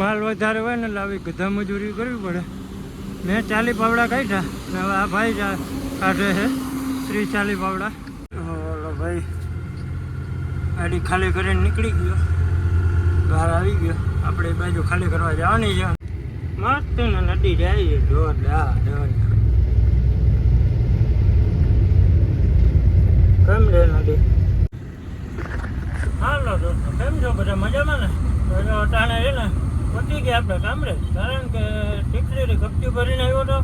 માલ વધારે હોય ને એટલે આવી મજૂરી કરવી પડે. મેં ચાલી પાવડા કાઢ્યા ને હવે આ ભાઈ કાઢે છે. ત્રીસ ચાલી પાવડા. ઓલો ભાઈ ગાડી ખાલી કરીને નીકળી ગયો. બહાર આવી ગયો. આપણે બાજુ ખાલી કરવા જવાની છે. મસ્ત ને નદી જાય છે જોરદાર જોરદાર કેમ રે નદી હાલો દોસ્તો કેમ છો બધા મજામાં ને તો જો અટાણે છે ને પતી ગયા આપણે કામરે કારણ કે ટીકડી કપટી ભરીને આવ્યો તો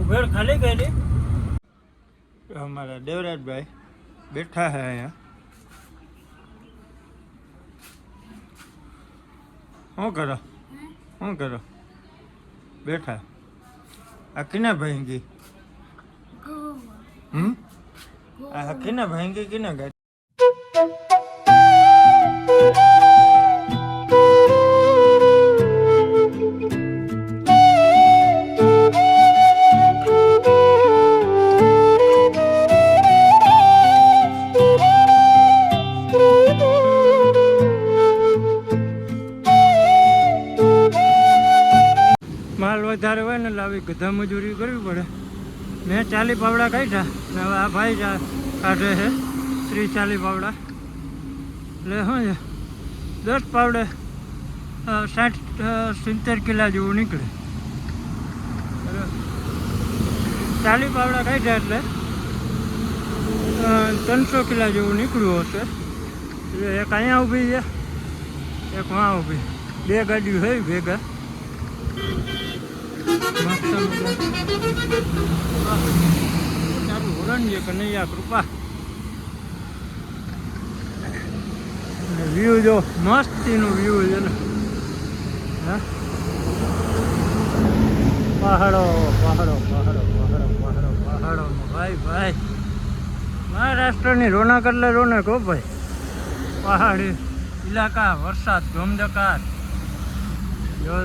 ઉભેડ ખાલી કરી. અમારા દેવરાજભાઈ બેઠા છે અહીંયા. શું કરો? શું કરો? બેઠા. આ કિના ભાંગી હમ? આ કિના ભાંગી કિના ગાડી ગધા મજૂરી કરવી પડે. મેં ચાલી પાવડા કાઢ્યા ને હવે આ ભાઈ કાઢે છે. ત્રીસ ચાલી પાવડા. એટલે શું છે? દસ પાવડે સાઠ સિત્તેર કિલા જેવું નીકળે. ચાલી પાવડા કાઢ્યા એટલે ત્રણસો કિલા જેવું નીકળ્યું હશે. એટલે એક અહીંયા ઊભી છે, એક વાં ઊભી. બે ગાડીઓ હોય ભેગા. તારું હોરણ કનૈયા કૃપા વ્યૂ જો, મસ્તીનું વ્યૂ છે હા? પહાડો પહાડો પહાડો પહાડો પહાડો પહાડો ભાઈ ભાઈ. મહારાષ્ટ્રની રોનક એટલે રોનક હો ભાઈ. પહાડી ઇલાકા વરસાદ, ધોમધકાર. જો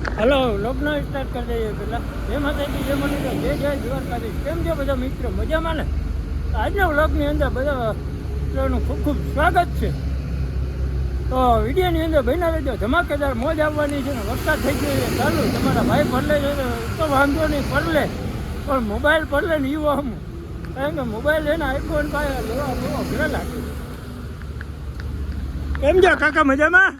હલો, લગ્ન સ્ટાર્ટ કરી દઈએ પેલા જય માતાજી, જય મને જય જય દ્વારકાધીશ. કેમ છે બધા મિત્રો? મજામાં ને? આજના વ્લોગની અંદર બધા મિત્રોનું ખૂબ ખૂબ સ્વાગત છે. તો વિડીયોની અંદર બન્યા રહેજો. ધમાકેદાર મોજ આવવાની છે ને વરસાદ થઈ ગયો છે. ચાલુ, તમારા ભાઈ પડલે છે તો વાંધો નહીં પડલે પણ મોબાઈલ પડલે ને એવું આમ કારણ કે મોબાઈલ છે આઈફોન પાસે લેવા લેવા ભલે લાગે કેમ છો કાકા, મજામાં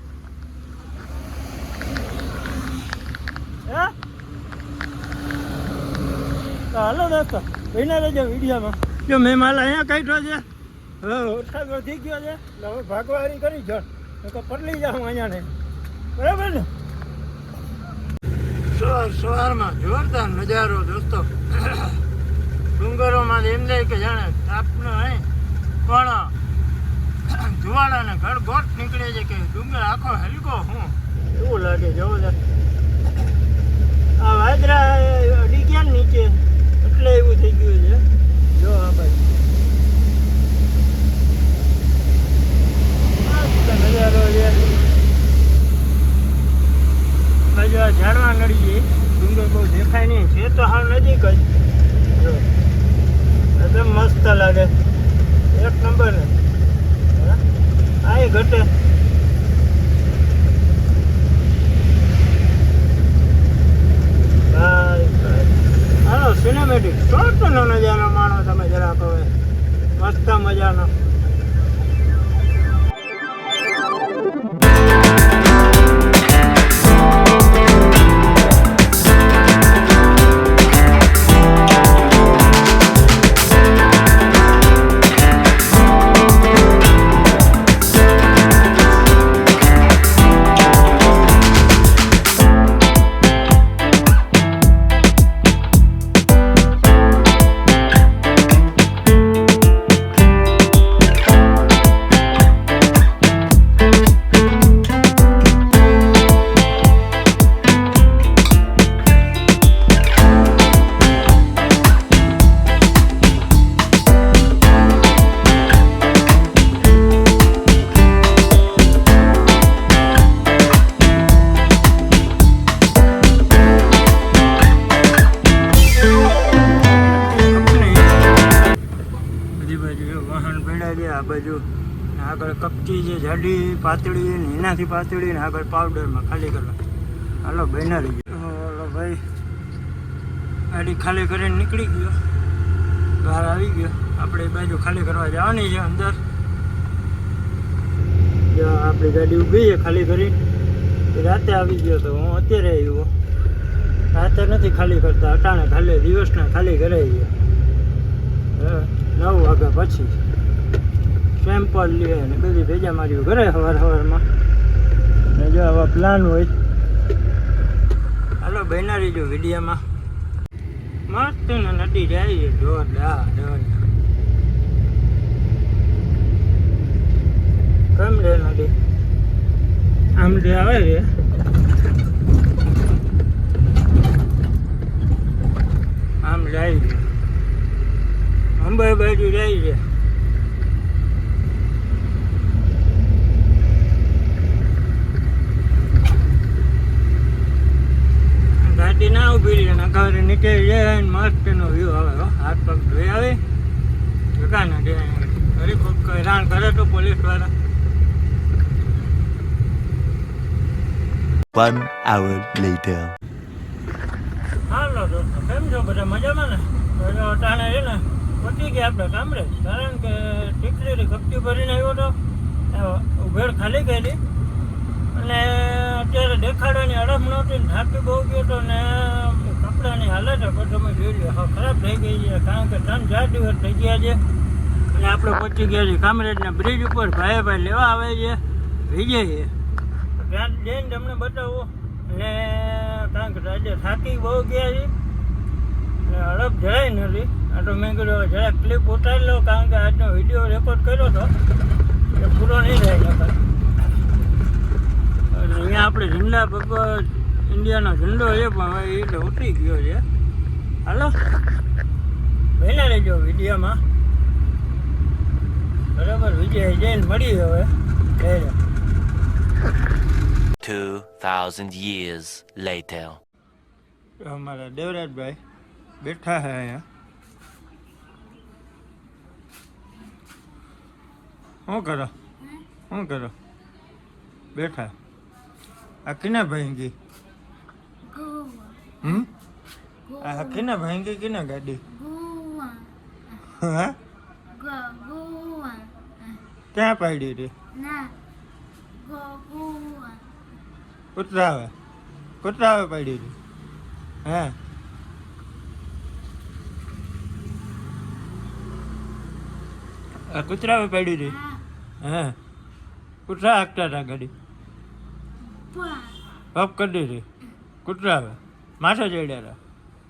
હે તો હાલો દોસ્તો બન્યા રહેજો વિડીયોમાં. જો મેં માલ અહીંયા કાઢ્યો છે, હવે વરસાદ વધી ગયો છે હવે ભાગવારી કરી જણ તો પડલી જાઉં અહીંયા ને બરાબર ને? સવાર સવારમાં જોરદાર નજારો દોસ્તો. ડુંગરોમાં એમ લે કે જાણે તાપનો હે, પણ ધુવાડાને ગળગોટ નીકળે છે કે ડુંગર આખો હલકો હું. એવું લાગે જોરદાર આ વાદરા અડી નીચે. એટલે એવું થઈ ગયું છે. જો આ ભાઈ નજારો બાજુ આ ઝાડવા નડી છે. ડુંગર બહુ દેખાય નહીં. છે તો હાવ નજીક જ. જો. એકદમ મસ્ત લાગે. એક નંબર આ ઘટે ભાઈ ભાઈ સિનેમેટિક શોર્ટનો નજારો માણો તમે જરાક હવે મસ્ત મજાનો. આગળ જે જાડી પાતળી ને એનાથી પાતળી ને આગળ પાવડરમાં ખાલી કરવા. હાલો બહેના રહી ગયો હાલો ભાઈ. ગાડી ખાલી કરીને નીકળી ગયો. બહાર આવી ગયો. આપણે એ બાજુ ખાલી કરવા જવાની છે અંદર. આપણી ગાડી ઊભી છે ખાલી કરી રાતે આવી ગયો તો હું અત્યારે આવ્યો. રાતે નથી ખાલી કરતા. અટાણે ખાલી દિવસના ખાલી કરાવી ગયો. હા, નવ વાગ્યા પછી. સેમ્પલ લે ને બધી ભેજા માર્યું ઘરે સવાર સવારમાં ને જો આવા પ્લાન હોય. હાલો બેનારી જો વિડીયામાં. મસ્ત ને નદી જાય છે જોરદાર કેમ રે નદી આમ જે આવે છે? આમ જાય છે. અંબાઈ બાજુ જાય છે ગાડી ના રહી નીચે જાય ને મસ્ત નો વ્યૂ આવે હો. હાથ પગ ધોઈ આવે. જગા ના દે ઘરે કોઈક હેરાન કરે તો પોલીસવાળા. One hour later. હાલો દોસ્તો કેમ છો બધા? મજામાં ને? તો અટાણે છે ને પતી ગયા આપણે કામરે કારણ કે ટીકરી કપટી ભરીને આવ્યો હતો ઉભેર ખાલી કરી. અને અત્યારે દેખાડવાની અડપ નહોતી થાકી બહુ ગયો હતો ને કપડાની હાલત પણ તમે જોઈ હા ખરાબ થઈ ગઈ છે, કારણ કે ત્રણ ચાર દિવસ થઈ ગયા છે. અને આપણે પહોંચી ગયા છીએ કામરેજના બ્રિજ ઉપર. ભાઈ ભાઈ લેવા આવે છે, વિજય ત્યાં જઈને તમને બતાવો. અને કારણ કે આજે થાકી બહુ ગયા છે. અને હડપ જરાય નથી. આ તો મેં કીધું જરાક ક્લિપ ઉતારી લો કારણ કે આજનો વીડિયો રેકોર્ડ કર્યો હતો એ પૂરો નહીં થાય અહીંયા આપણે ઝંડા ભગવાન ઇન્ડિયાનો ઝંડો છે પણ હવે એટલે ઉતરી ગયો છે. હાલો પહેલા લેજો વિડીયોમાં. બરાબર વિજય જઈને મળી હવે. રહેજો 2000 years later. અમારા દેવરાજભાઈ બેઠા હે અહીંયા. શું કરો? શું કરો? બેઠા. આ કિના ભાંગી? હમ? આ કિના ભાંગી કિને ગાડી? હા? ક્યાં પાડી રે? કુતરાવે કુતરાવે પાડી રે? હે. આ કુતરાવે પાડી રે? હે. કુતરા આગતા હતા ગાડી. પપ કરી દીધી. કૂતરાવે માથે ચડ્યા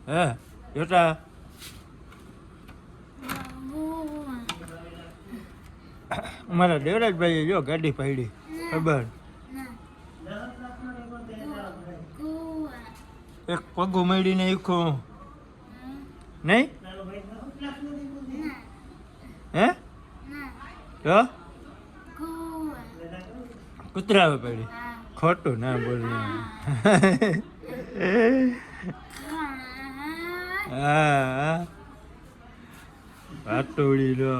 હે જોતા? અમારા દેવરાજભાઈએ જો ગાડી પાડી. ખબર? એક પગું મળીને ઈખું નહીં? હે? તો કૂતરાવે પડી. ખોટું ના બોલ હા વાટોડી લો.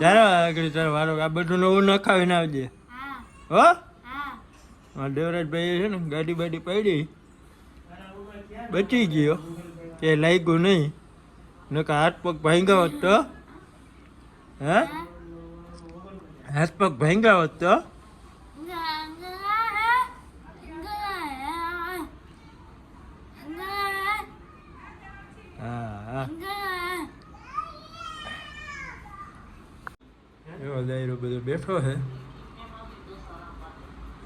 ચાલો આગળ, ચાલો, વારો, આ બધું નવું નખાવીને આવજે. હો? દેવરાજભાઈ છે ને ગાડી બાડી પડી. બચી ગયો. કે લાગ્યું નહીં. નકા હાથ પગ ભાંગા હોત તો. હે? હાથ પગ ભાંગા હોત તો હા હા એવો દાયરો બધો બેઠો છે.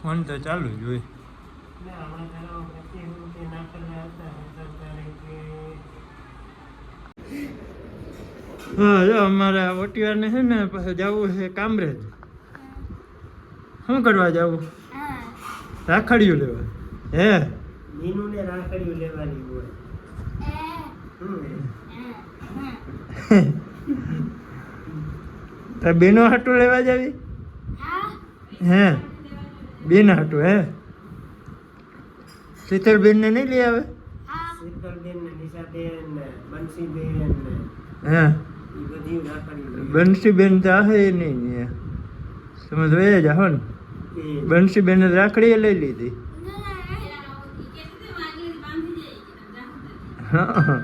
ફોન તો ચાલુ જ હોય. હા જો અમારે ઓટીવારને છે ને પછી જવું છે કામરેજ. શું કરવા જવું? રાખડીયું લેવા. હે? મીનુને રાખડીઓ લેવાની હોય. તાર બેનો હાટું લેવા જાવી? હે. બેન હાટું હે? શીતળબેન ને નહીં લઈ આવે? બંસીબેન હે? બંસીબેન તો હે નહીં સમજવા જોઈએ જાઓ ને? એ. બંસી રાખડી લઈ લીધી. હા.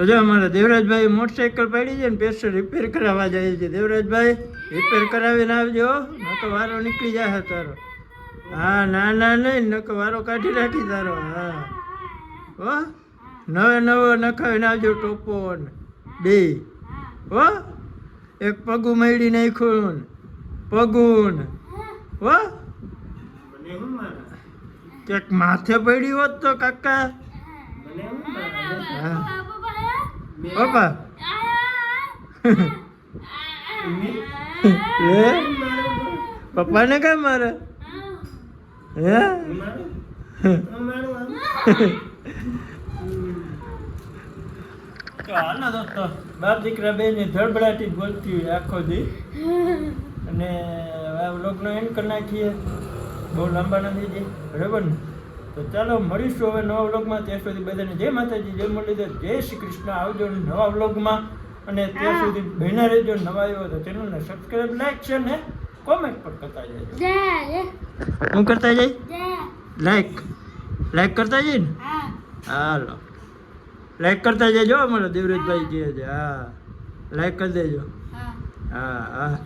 તો જો અમારા દેવરાજભાઈ મોટરસાઇકલ પડી છે ને પેસ્ટર રિપેર કરાવવા જાય છે. દેવરાજભાઈ રિપેર કરાવીને આવજો નકો વારો નીકળી જાય તારો. હા ના ના નહીં નકો વારો કાઢી રાખી તારો. હા. હો? નવે નવો નખાવીને આવજો ટોપો ને. બે. હો? એક પગું મળી નાખ્યું પગું હો? ક્યાંક માથે પડી હોત તો કાકા. હું. પપ્પા પપ્પાને કેમ મારે હે મારું મારું આમ. તો હાલો દોસ્તો બાપ દીકરા બે ની ધડબડાટી બોલતી હોય આખો દી. અને આ વ્લોગનો એન્ડ કરી નાખીએ. બહુ લાંબા નથી જે બરાબર ને? તો ચાલો મળીશું હવે નવા વ્લોગમાં. ત્યાં સુધી બધાને જય માતાજી જય મુરલીધર જય શ્રી કૃષ્ણ. આવજો નવા વ્લોગમાં. અને ત્યાં સુધી બહેના રહેજો નવા આવ્યો તો ચેનલને સબસ્ક્રાઈબ લાઈક છે ને કોમેન્ટ પણ કરતા જાય. શું કરતા જાય. લાઈક લાઈક કરતા જઈએ ને? હાલો. લાઈક કરતા જજો અમારો દેવરાજભાઈ કહે છે. હા. લાઈક કરી દેજો. હા હા.